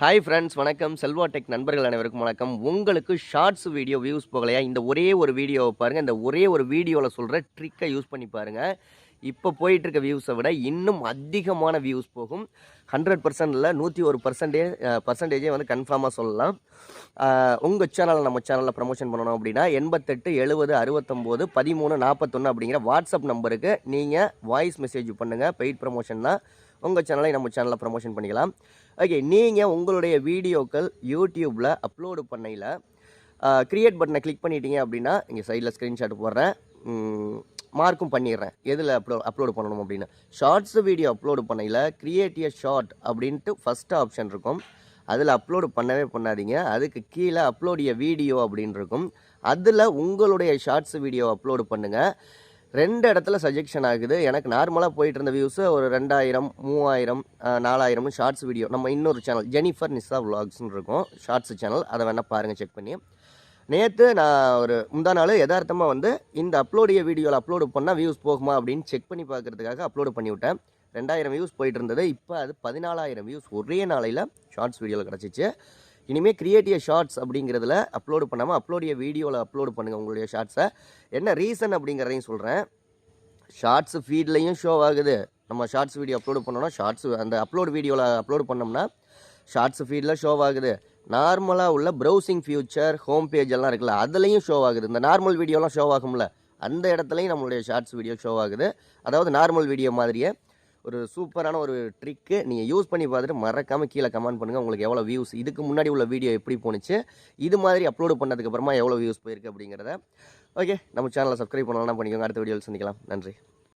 Hi friends வணக்கம். Selva tech நண்பர்கள் அனைவருக்கும் வணக்கம். உங்களுக்கு ஷார்ட்ஸ் வீடியோ வியூஸ் போகலையா? இந்த ஒரே ஒரு வீடியோவை பாருங்கள் இந்த ஒரே ஒரு வீடியோவில் சொல்கிற ட்ரிக்கை யூஸ் பண்ணி பாருங்கள் இப்போ போயிட்டுருக்க வியூஸை விட இன்னும் அதிகமான வியூஸ் போகும். ஹண்ட்ரட் பர்சன்டில் நூற்றி ஒரு பர்சன்டேஜ் பர்சன்டேஜே வந்து கன்ஃபார்மாக சொல்லலாம். உங்கள் சேனலை நம்ம சேனலில் ப்ரமோஷன் பண்ணணும் அப்படின்னா எண்பத்தெட்டு எழுபது அறுபத்தொம்போது பதிமூணு நாற்பத்தொன்று அப்படிங்கிற வாட்ஸ்அப் நம்பருக்கு நீங்கள் வாய்ஸ் மெசேஜ் பண்ணுங்கள் பெய்ட் ப்ரமோஷன் தான் உங்கள் சேனலை நம்ம சேனலில் ப்ரமோஷன் பண்ணிக்கலாம். ஓகே நீங்கள் உங்களுடைய வீடியோக்கள் யூடியூப்பில் அப்லோடு பண்ணையில் க்ரியேட் பட்டனை கிளிக் பண்ணிட்டீங்க அப்படின்னா இங்கே சைடில் ஸ்க்ரீன்ஷாட் போடுறேன். மார்க்கும் பண்ணிடுறேன். எதில் அப்லோ அப்லோடு பண்ணணும் அப்படின்னு. ஷார்ட்ஸ் வீடியோ அப்லோடு பண்ணையில் கிரியேட் ஷார்ட் அப்படின்ட்டு ஃபஸ்ட்டு ஆப்ஷன் இருக்கும். அதில் அப்லோடு பண்ணவே பண்ணாதீங்க. அதுக்கு கீழே அப்லோடிய எ வீடியோ அப்படின்னு இருக்கும். அதில் உங்களுடைய ஷார்ட்ஸ் வீடியோ அப்லோடு பண்ணுங்கள் ரெண்டு இடத்துல சஜெக்ஷன் ஆகுது. எனக்கு நார்மலாக போயிட்டு இருந்த வியூஸு ஒரு ரெண்டாயிரம் மூவாயிரம் நாலாயிரம் ஷார்ட்ஸ் வீடியோ நம்ம இன்னொரு சேனல் ஜெனிஃபர் நிசா விலாக்ஸ்னு இருக்கும். ஷார்ட்ஸ் சேனல் அதை வேணால் பாருங்கள் செக் பண்ணி. நேற்று நான் ஒரு முந்தா நாள் யதார்த்தமாக வந்து இந்த அப்லோடைய வீடியோவில் அப்லோடு பண்ணால் வியூஸ் போகுமா அப்படின்னு செக் பண்ணி பார்க்கறதுக்காக அப்லோடு பண்ணி விட்டேன். ரெண்டாயிரம் வியூஸ் போயிட்டு இருந்தது. இப்போ அது பதினாலாயிரம் வியூஸ் ஒரே நாளையில் ஷார்ட்ஸ் வீடியோவில் கிடச்சிச்சு. இனிமேல் கிரியேட்டிவ் ஷார்ட்ஸ் அப்படிங்கிறதுல அப்லோடு பண்ணாமல் அப்லோடிய வீடியோவில் அப்லோடு பண்ணுங்கள் உங்களுடைய ஷார்ட்ஸை என்ன ரீசன் அப்படிங்கிறதையும் சொல்கிறேன் ஷார்ட்ஸ் ஃபீட்லேயும் ஷோ ஆகுது. நம்ம ஷார்ட்ஸ் வீடியோ அப்லோடு பண்ணோம்னா ஷார்ட்ஸ் அந்த அப்லோடு வீடியோவில் அப்லோடு பண்ணோம்னா ஷார்ட்ஸ் ஃபீடில் ஷோ ஆகுது. நார்மலாக உள்ள ப்ரௌசிங் ஃபியூச்சர் ஹோம் பேஜ் எல்லாம் இருக்குல்ல அதுலேயும் ஷோ ஆகுது. இந்த நார்மல் வீடியோலாம் ஷோ ஆகும்ல அந்த இடத்துலையும் நம்மளுடைய ஷார்ட்ஸ் வீடியோ ஷோ ஆகுது. அதாவது நார்மல் வீடியோ மாதிரியே ஒரு சூப்பரான ஒரு ட்ரிக்கு நீங்கள் யூஸ் பண்ணி பார்த்துட்டு மறக்காமல் கீழே கமெண்ட் பண்ணுங்கள் உங்களுக்கு எவ்வளோ வியூஸ் இதுக்கு முன்னாடி உள்ள வீடியோ எப்படி போணுச்சு இது மாதிரி அப்லோடு பண்ணதுக்கப்புறமா எவ்வளோ வியூஸ் போயிருக்கு அப்படிங்கிறத. ஓகே நம்ம சேனலை சப்ஸ்கிரைப் பண்ணலாம் பண்ணிக்கோங்க. அடுத்த வீடியோவில் சந்திக்கலாம். நன்றி.